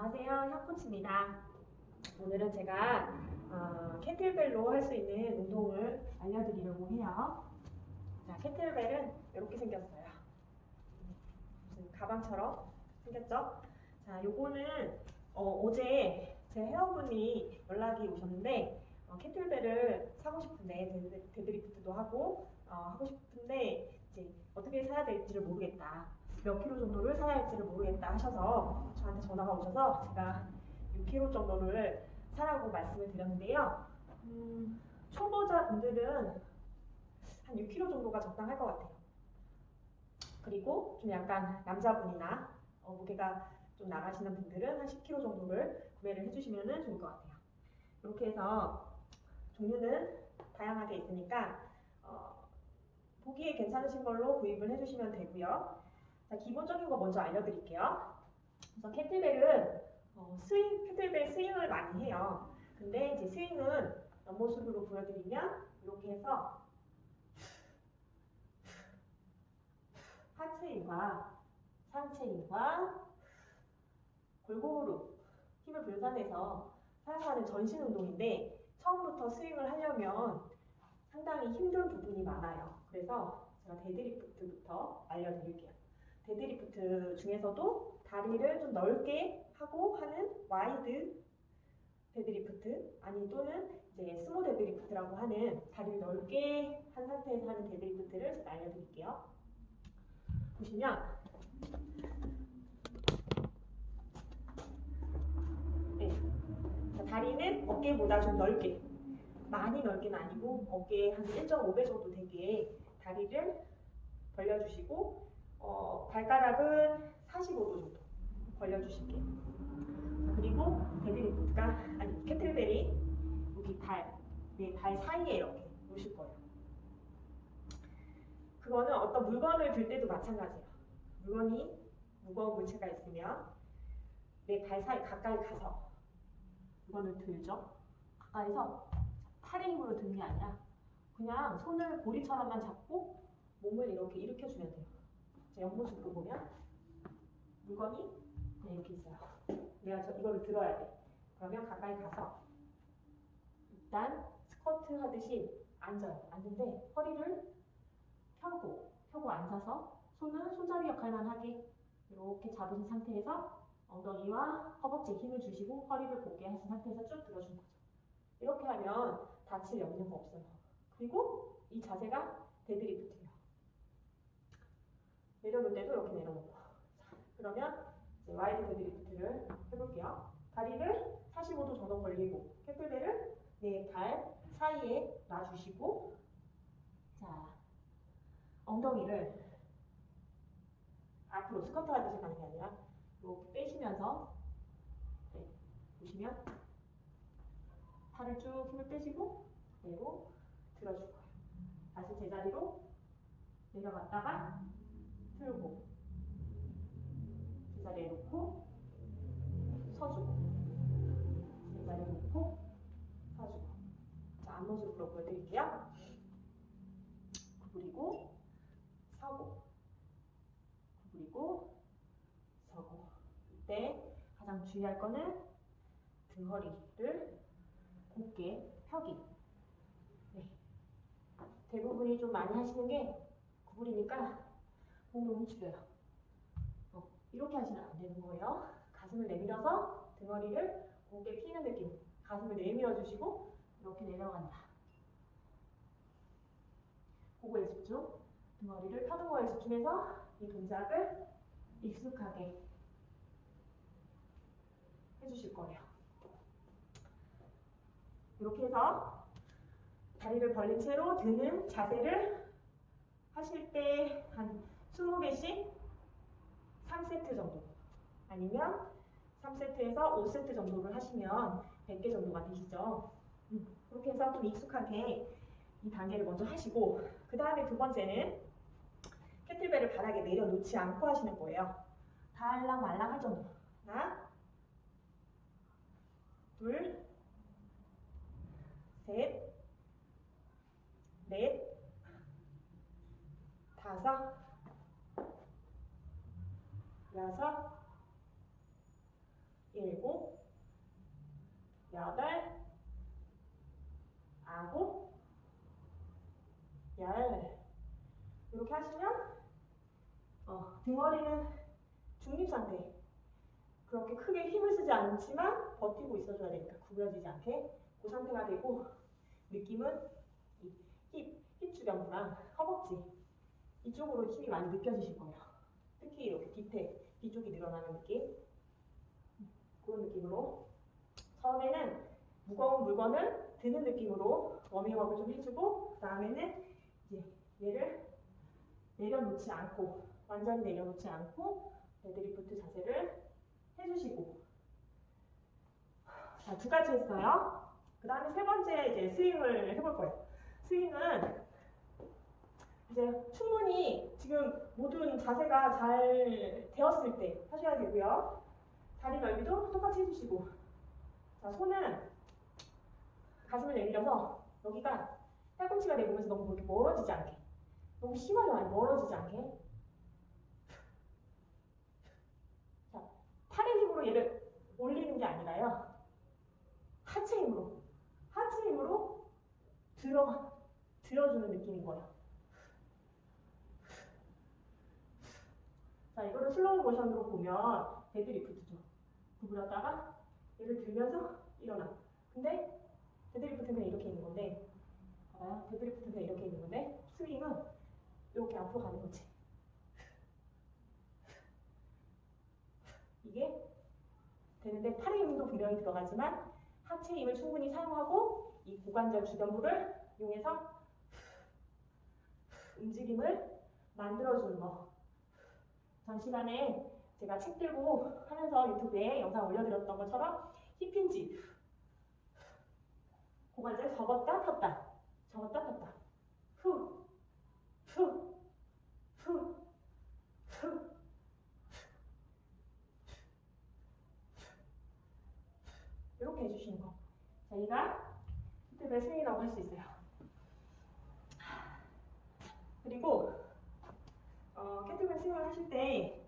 안녕하세요. 현코치입니다. 오늘은 제가 어, 캐틀벨로 할 수 있는 운동을 알려드리려고 해요. 자, 캐틀벨은 이렇게 생겼어요. 무슨 가방처럼 생겼죠? 자, 요거는 어, 제제 회원분이 연락이 오셨는데 어, 캐틀벨을 사고 싶은데 데드- 데드리프트도 하고 어, 하고 싶은데 이제 어떻게 사야 될지를 모르겠다. 몇 킬로 정도를 사야 할지를 모르겠다 하셔서 저한테 전화가 오셔서 제가 6킬로 정도를 사라고 말씀을 드렸는데요. 음, 초보자분들은 한 6킬로 정도가 적당할 것 같아요. 그리고 좀 약간 남자분이나 어, 무게가 좀 나가시는 분들은 한 10kg 정도를 구매를 해주시면 좋을 것 같아요. 이렇게 해서 종류는 다양하게 있으니까 어, 보기에 괜찮으신 걸로 구입을 해주시면 되고요. 자, 기본적인 거 먼저 알려드릴게요. 우선 캐틀벨은 어, 스윙, 캐틀벨 스윙을 많이 해요. 근데 이제 스윙은 옆모습으로 보여드리면 이렇게 해서 하체인과 상체인과 골고루 힘을 분산해서 사용하는 전신 운동인데 처음부터 스윙을 하려면 상당히 힘든 부분이 많아요. 그래서 제가 데드리프트부터 알려드릴게요. 데드리프트 중에서도 다리를 좀 넓게 하고 하는 와이드 데드리프트 아니 또는 이제 스모 데드리프트라고 하는 다리를 넓게 한 상태에서 하는 데드리프트를 제가 알려드릴게요. 보시면 네. 자, 다리는 어깨보다 좀 넓게 많이 넓게는 아니고 어깨 한 1.5배 정도 되게 다리를 벌려주시고 어, 발가락은 45도 정도 벌려주실게요. 자, 그리고 데드리프트가 아니 캐틀벨이 여기 발, 네, 발 사이에 이렇게 놓으실 거예요. 그거는 어떤 물건을 들 때도 마찬가지예요. 물건이 무거운 물체가 있으면 내 발 사이 가까이 가서 물건을 들죠. 가까이서 팔의 힘으로 드는 게 아니라 그냥 손을 고리처럼만 잡고 몸을 이렇게 일으켜주면 돼요. 제 옆모습으로 보면 물건이 그냥 이렇게 있어요. 내가 저 이거를 들어야 돼. 그러면 가까이 가서 일단 스쿼트 하듯이 앉아요. 앉는데 허리를 펴고 펴고 앉아서 손은 손잡이 역할만 하게 이렇게 잡으신 상태에서 엉덩이와 허벅지에 힘을 주시고 허리를 곧게 하신 상태에서 쭉 들어주는 거죠. 이렇게 하면 다칠 염려가 없어요. 그리고 이 자세가 데드리프트예요. 내려놓을 때도 이렇게 내려놓고. 자, 그러면 이제 와이드 데드리프트를 해볼게요. 다리를 45도 전원 벌리고 캐틀벨을 내발 사이에 놔주시고 자 엉덩이를 앞으로 스쿼트 하듯이 가는 게 아니라 이렇게 빼시면서 네, 보시면 팔을 쭉 힘을 빼시고 내고 거예요. 다시 제자리로 내려갔다가 틀고 제자리에 놓고 서주고 제자리에 놓고 서주고 자 앞모습으로 보여드릴게요. 구부리고 서고 구부리고 서고 이때 가장 주의할 거는 등허리를 곧게 펴기 네. 대부분이 좀 많이 하시는 게 구부리니까 몸을 움츠려요. 어, 이렇게 하시면 안 되는 거예요. 가슴을 내밀어서 등허리를 곧게 피는 느낌. 가슴을 내밀어 주시고 이렇게 내려간다. 그거에 집중. 등허리를 펴는 거에 집중해서 이 동작을 익숙하게 해주실 거예요. 이렇게 해서 다리를 벌린 채로 드는 자세를 하실 때한 20개씩 3세트 정도 아니면 3세트에서 5세트 정도를 하시면 100개 정도가 되시죠. 음, 그렇게 해서 좀 익숙하게 이 단계를 먼저 하시고 그 다음에 두 번째는 캐틀벨을 바닥에 내려놓지 않고 하시는 거예요. 달랑 말랑 할 정도. 하나, 둘, 셋, 넷, 다섯, 여섯, 일곱, 여덟, 아홉, 열. 이렇게 하시면 어, 등허리는 중립 상태. 그렇게 크게 힘을 쓰지 않지만 버티고 있어줘야 되니까 구부러지지 않게 그 상태가 되고 느낌은 이 힙, 힙 주변부랑 허벅지 이쪽으로 힘이 많이 느껴지실 거예요. 특히 이렇게 뒤태, 뒤쪽이 늘어나는 느낌 그런 느낌으로 처음에는 무거운 물건을 드는 느낌으로 워밍업을 좀 해주고 그 다음에는 이제 얘를 내려놓지 않고 완전히 내려놓지 않고 데드리프트 자세를 해주시고 자, 두 가지 했어요. 그 다음에 세 번째 이제 스윙을 해볼 거예요. 스윙은 이제 충분히 지금 모든 자세가 잘 되었을 때 하셔야 되고요. 다리 넓이도 똑같이 해주시고 자, 손은 가슴을 내밀어서 여기가 팔꿈치가 내보면서 너무 이렇게 멀어지지 않게 너무 심하게 많이 멀어지지 않게 자, 팔의 힘으로 얘를 올리는 게 아니라요. 하체 힘으로 하체 힘으로 들어 들어주는 느낌인 거예요. 자, 이거를 슬로우 모션으로 보면 데드리프트죠. 구부렸다가 얘를 들면서 일어나. 근데 데드리프트는 이렇게 있는 건데, 봐봐요. 데드리프트는 이렇게 있는 건데, 스윙은 이렇게 앞으로 가는 거지. 이게 되는데 팔의 힘도 분명히 들어가지만 하체 힘을 충분히 사용하고 이 고관절 주변부를 이용해서 움직임을 만들어주는 거. 전 시간에 제가 책 들고 하면서 유튜브에 영상 올려드렸던 것처럼 힙힌지 고관절 접었다 폈다 접었다 폈다 후 후, 후, 후. 이렇게 해주시는 거. 저희가 히트벨 스윙이라고 할 수 있어요. 그리고 어, 캐틀벨 스윙을 하실 때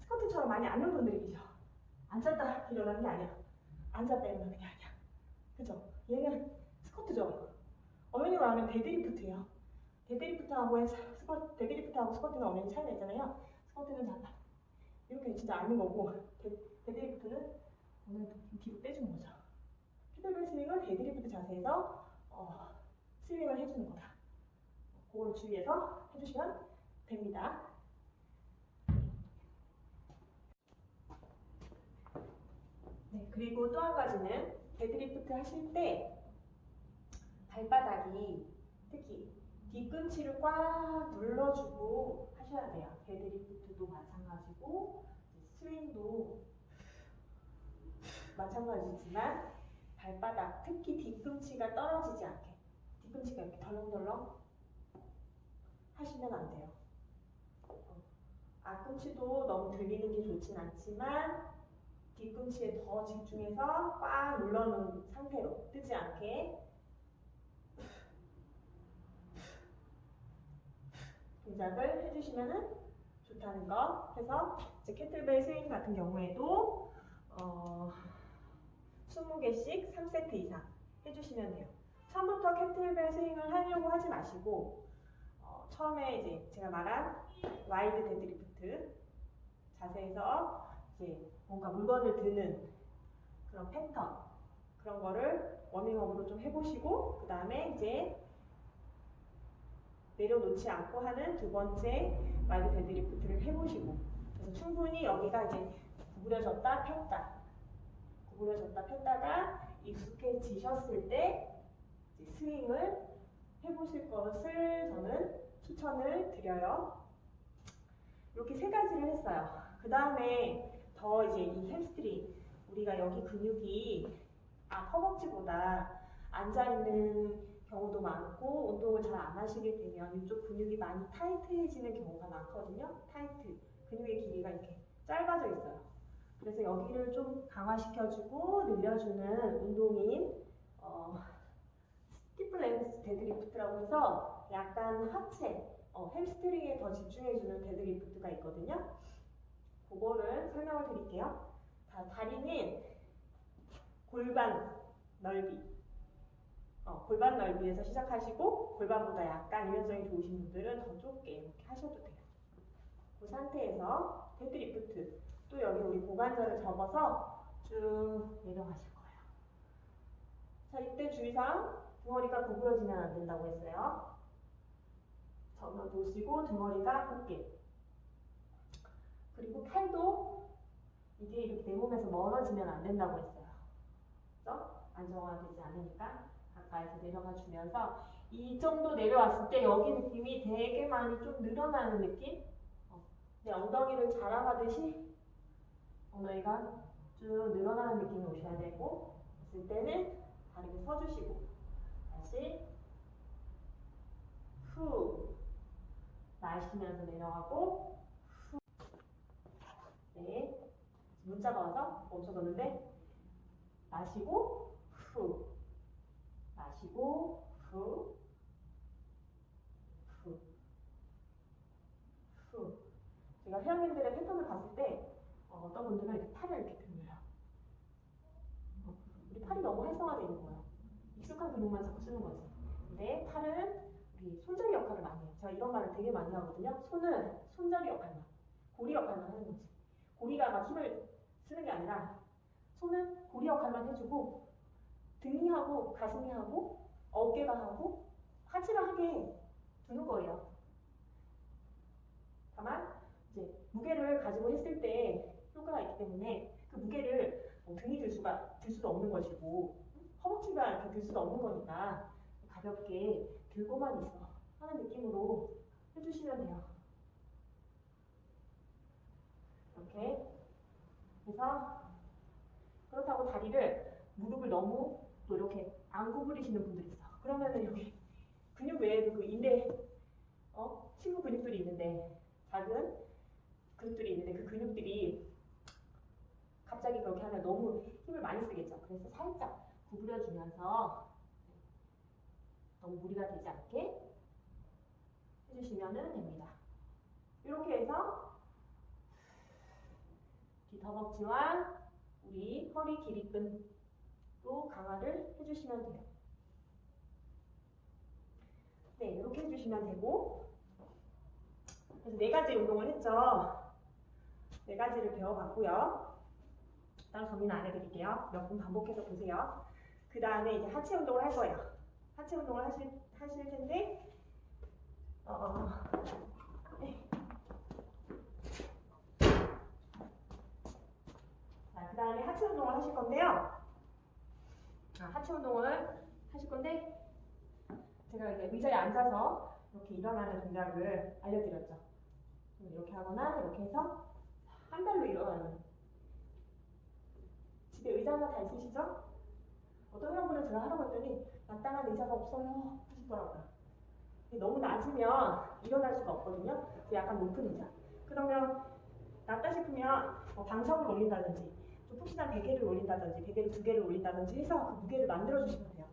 스쿼트처럼 많이 앉는 분들이 계셔. 앉았다 일어나는 게 아니야. 앉았다 일어나는 게 아니야. 그죠? 얘는 스쿼트죠. 어머니 말하면 데드리프트예요. 데드리프트하고 스쿼트, 데드리프트하고 스쿼트는 어머니 차이가 있잖아요. 스쿼트는 잡아. 이렇게 진짜 앉는 거고 데, 데드리프트는 오늘 좀 뒤로 빼주는 거죠. 캐틀벨 스윙은 데드리프트 자세에서 어, 스윙을 해주는 거다. 그걸 주의해서 해주시면 됩니다. 네, 그리고 또 한 가지는 데드리프트 하실 때 발바닥이 특히 뒤꿈치를 꽉 눌러주고 하셔야 돼요. 데드리프트도 마찬가지고 스윙도 마찬가지지만 발바닥 특히 뒤꿈치가 떨어지지 않게 뒤꿈치가 이렇게 덜렁덜렁 하시면 안 돼요. 어, 앞꿈치도 너무 들리는 게 좋진 않지만 뒤꿈치에 더 집중해서 꽉 눌러놓은 상태로 뜨지 않게 동작을 해주시면 좋다는 거. 그래서 이제 캐틀벨 스윙 같은 경우에도 어, 20개씩 3세트 이상 해주시면 돼요. 처음부터 캐틀벨 스윙을 하려고 하지 마시고 어, 처음에 이제 제가 말한 와이드 데드리프트 자세에서 이제 뭔가 물건을 드는 그런 패턴 그런 거를 워밍업으로 좀 해보시고 그 다음에 이제 내려놓지 않고 하는 두 번째 와이드 데드리프트를 해보시고 그래서 충분히 여기가 이제 구부려졌다 폈다 구부려졌다 폈다가 익숙해지셨을 때 스윙을 해보실 것을 저는 추천을 드려요. 이렇게 세 가지를 했어요. 그 다음에 더 이제 이 햄스트링 우리가 여기 근육이 앞 허벅지보다 앉아 있는 경우도 많고 운동을 잘 안 하시게 되면 이쪽 근육이 많이 타이트해지는 경우가 많거든요. 타이트 근육의 길이가 이렇게 짧아져 있어요. 그래서 여기를 좀 강화시켜주고 늘려주는 운동인 어, 스티플랜스 데드리프트라고 해서 약간 하체, 어, 햄스트링에 더 집중해주는 데드리프트가 있거든요. 그거를 설명을 드릴게요. 자, 다리는 골반 넓이. 어, 골반 넓이에서 시작하시고 골반보다 약간 유연성이 좋으신 분들은 더 좁게 이렇게 하셔도 돼요. 그 상태에서 데드리프트. 또 여기 우리 고관절을 접어서 쭉 내려가실 거예요. 자, 이때 주의사항 등허리가 구부러지면 안 된다고 했어요. 접어 놓으시고 등허리가 곧게. 그리고 팔도 이게 이렇게 내 몸에서 멀어지면 안 된다고 했어요. 그죠? 안정화되지 않으니까 가까이서 내려가 주면서 이 정도 내려왔을 때 여기 느낌이 되게 많이 좀 늘어나는 느낌? 어, 내 엉덩이를 자랑하듯이 엉덩이가 쭉 늘어나는 느낌이 오셔야 되고 있을 때는 다리를 서주시고 다시 후 마시면서 내려가고 후 네. 문자가 와서 멈춰졌는데 마시고 후 마시고 후 후, 후. 제가 회원님들의 패턴을 봤을 때 어, 떤 분들은 이렇게 팔을 이렇게 들어요. 어, 우리 팔이 너무 활성화되어 있는 거예요. 익숙한 근육만 자꾸 쓰는 거지. 근데 팔은 우리 손잡이 역할을 많이 해요. 제가 이런 말을 되게 많이 하거든요. 손은 손잡이 역할만, 고리 역할만 하는 거지. 고리가 막 힘을 쓰는 게 아니라 손은 고리 역할만 해주고 등이 하고 가슴이 하고 어깨가 하고 하체가 하게 두는 거예요. 다만 이제 무게를 가지고 했을 때 효과가 있기 때문에 그 무게를 뭐 등이 들 수가 들 수도 없는 것이고 허벅지가 이렇게 들 수도 없는 거니까 가볍게 들고만 있어 하는 느낌으로 해주시면 돼요. 이렇게 그래서 그렇다고 다리를 무릎을 너무 또 이렇게 안 구부리시는 분들이 있어. 그러면은 여기 근육 외에도 그 인대 어 친구 근육들이 있는데 작은 근육들이 있는데 그 근육들이 갑자기 그렇게 하면 너무 힘을 많이 쓰겠죠. 그래서 살짝 구부려 주면서 너무 무리가 되지 않게 해주시면 됩니다. 이렇게 해서 뒤터벅지와 우리 허리 길이끈도 강화를 해주시면 돼요. 네, 이렇게 해주시면 되고 그래서 네 가지 운동을 했죠. 네 가지를 배워봤고요. 따로 정리는 안 해드릴게요. 몇 분 반복해서 보세요. 그 다음에 이제 하체 운동을 할 거예요. 하체 운동을 하실, 하실 텐데 어, 네. 자, 그 다음에 하체 운동을 하실 건데요. 아, 하체 운동을 하실 건데 제가 이제 의자에 앉아서 이렇게 일어나는 동작을 알려드렸죠. 이렇게 하거나 이렇게 해서 한 발로 일어나는. 집에 의자 하나 다 있으시죠? 어떤 회원분은 제가 하라고 했더니 마땅한 의자가 없어요 하시더라고요. 너무 낮으면 일어날 수가 없거든요. 약간 높은 의자. 그러면 낮다 싶으면 뭐 방석을 올린다든지 좀 푹신한 베개를 올린다든지 베개를 두 개를 올린다든지 해서 그 무게를 만들어 주시면 돼요.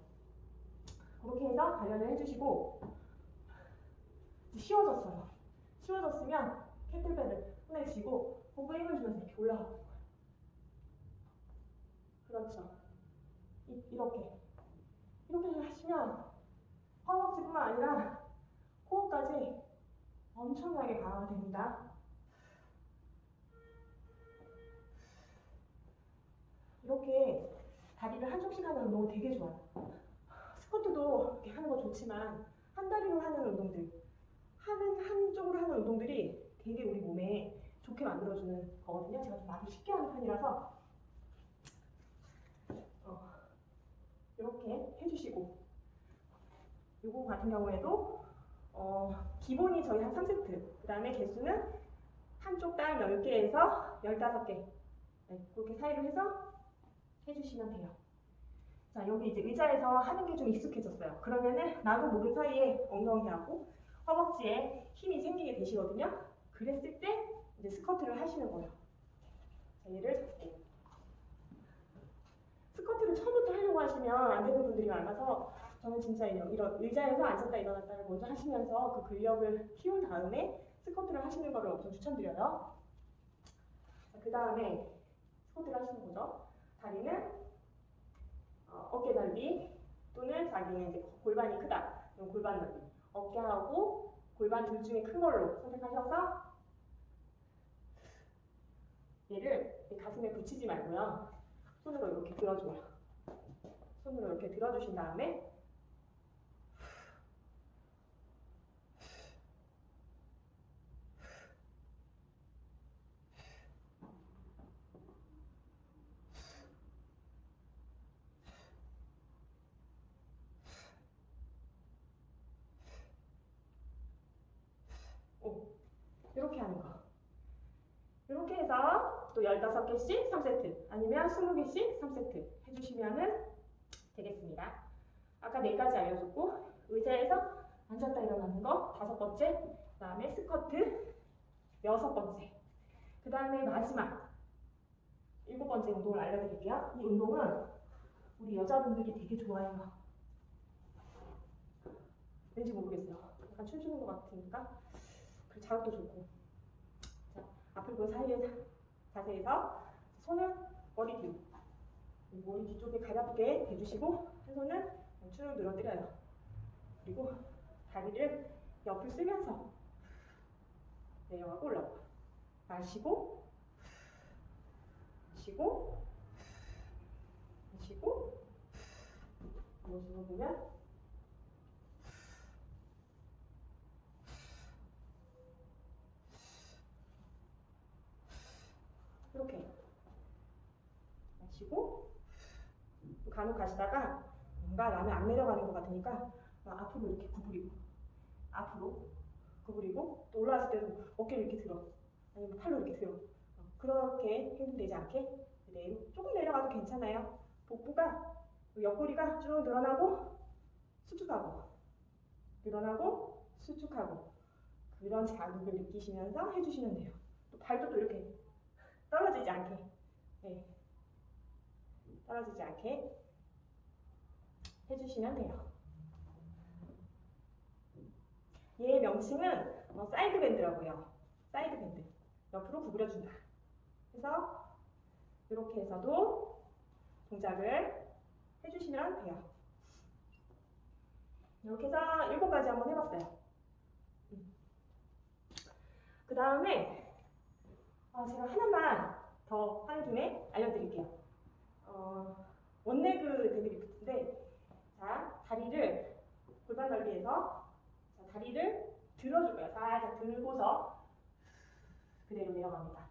그렇게 해서 단련을 해주시고 쉬워졌어요. 쉬워졌으면 캐틀벨을 손에 쥐고 호흡에 힘을 주면서 이렇게 올라가는. 그렇죠. 이, 이렇게 이렇게 하시면 허벅지뿐만 아니라 코어까지 엄청나게 강화가 됩니다. 하는 운동은 되게 좋아요. 스쿼트도 이렇게 하는 거 좋지만 한 다리로 하는 운동들, 하는 한쪽으로 하는 운동들이 되게 우리 몸에 좋게 만들어주는 거거든요. 제가 좀 말을 쉽게 하는 편이라서 어, 이렇게 해주시고 요거 같은 경우에도 어, 기본이 저희 한 3세트 그 다음에 개수는 한쪽 당 10개에서 15개 네, 그렇게 사이로 해서 해주시면 돼요. 자, 여기 이제 의자에서 하는 게 좀 익숙해졌어요. 그러면은 나도 모르는 사이에 엉덩이하고 허벅지에 힘이 생기게 되시거든요. 그랬을 때 이제 스쿼트를 하시는 거예요. 자, 얘를 잡고. 스쿼트를 처음부터 하려고 하시면 안 되는 분들이 많아서 저는 진짜 이런, 이런 의자에서 앉았다 일어났다를 먼저 하시면서 그 근력을 키운 다음에 스쿼트를 하시는 거를 엄청 추천드려요. 그 다음에 스쿼트를 하시는 거죠. 다리는 어, 어깨 넓이 또는 자기는 이제 골반이 크다. 그럼 골반 넓이. 어깨하고 골반 둘 중에 큰 걸로 선택하셔서 얘를 이 가슴에 붙이지 말고요. 손으로 이렇게 들어줘요. 손으로 이렇게 들어주신 다음에 오, 이렇게 하는 거. 이렇게 해서 또 15개씩 3세트 아니면 20개씩 3세트 해주시면은 되겠습니다. 아까 네 가지 알려줬고 의자에서 앉았다 일어나는 거 다섯 번째 그 다음에 스쿼트 여섯 번째 그 다음에 마지막 일곱 번째 운동을 알려드릴게요. 이 운동은 우리 여자분들이 되게 좋아해요. 왠지 모르겠어요. 약간 춤추는 것 같으니까 그 자극도 좋고 자, 앞을 본 사이에 자- 자세에서 손은 머리 뒤 머리 뒤쪽에 가볍게 대주시고 한 손은 쭉 늘어뜨려요. 그리고 다리를 옆을 쓰면서 내려가고 올라가. 마시고 마시고 마시고 모습을 보면 이렇게 마시고 간혹 가시다가 뭔가 나는 안 내려가는 것 같으니까 막 앞으로 이렇게 구부리고 앞으로 구부리고 또 올라왔을 때도 어깨를 이렇게 들어 아니면 팔로 이렇게 들어. 어, 그렇게 되지 않게 내로 조금 내려가도 괜찮아요. 복부가 옆구리가 쭉 늘어나고 수축하고 늘어나고 수축하고 그런 자극을 느끼시면서 해주시면 돼요. 또 발도 또 이렇게 떨어지지 않게 네. 떨어지지 않게 해주시면 돼요. 얘의 명칭은 어, 사이드 밴드라고요. 사이드 밴드. 옆으로 구부려준다. 그래서 이렇게 해서도 동작을 해주시면 돼요. 이렇게 해서 일곱 가지 한번 해봤어요. 그 다음에 어, 제가 하나만 더 하는 김에 알려드릴게요. 어, 원레그 데드리프트인데, 자, 다리를 골반 넓이에서 자, 다리를 들어주고요. 살짝 들고서 그대로 내려갑니다.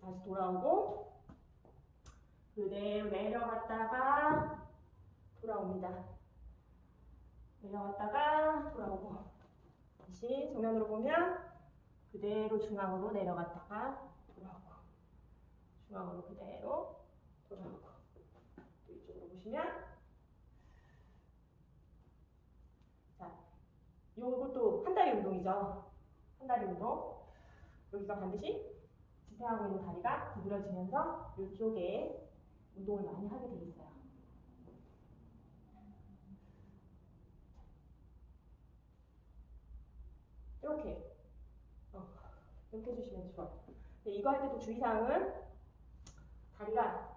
다시 돌아오고 그대로 내려갔다가 돌아옵니다. 내려갔다가 돌아오고 다시 정면으로 보면 그대로 중앙으로 내려갔다가 중앙으로 그대로 돌아오고 또 이쪽으로 보시면 자 요것도 한 다리 운동이죠. 한 다리 운동. 여기가 반드시 지탱하고 있는 다리가 구부러지면서 이쪽에 운동을 많이 하게 돼 있어요. 이렇게. 어, 이렇게 해주시면 좋아요. 네, 이거 할 때도 주의사항은 다리가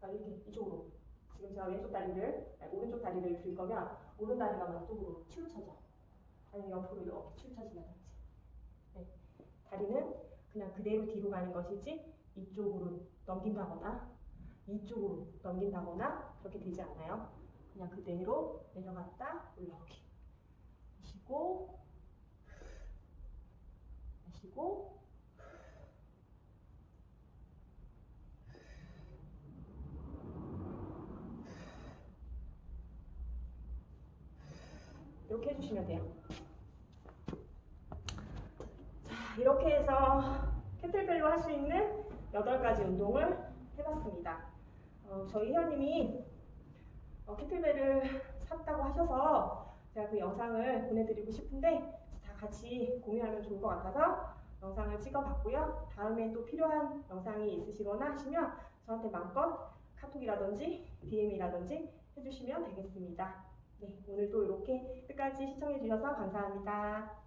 아, 이렇게 이쪽으로. 지금 제가 왼쪽 다리를 아니, 오른쪽 다리를 들 거면 오른 다리가 왼쪽으로 치우쳐져. 아니면 옆으로 이렇게 치우쳐진다든지. 네. 다리는 그냥 그대로 뒤로 가는 것이지 이쪽으로 넘긴다거나 이쪽으로 넘긴다거나 그렇게 되지 않아요. 그냥 그대로 내려갔다 올라오기. 마시고 마시고 이렇게 해주시면 돼요. 자, 이렇게 해서 캐틀벨로 할 수 있는 8가지 운동을 해봤습니다. 어, 저희 회원님이 어, 캐틀벨을 샀다고 하셔서 제가 그 영상을 보내드리고 싶은데 다 같이 공유하면 좋을 것 같아서 영상을 찍어봤고요. 다음에 또 필요한 영상이 있으시거나 하시면 저한테 마음껏 카톡이라든지 DM이라든지 해주시면 되겠습니다. 네, 오늘도 이렇게 끝까지 시청해 주셔서 감사합니다.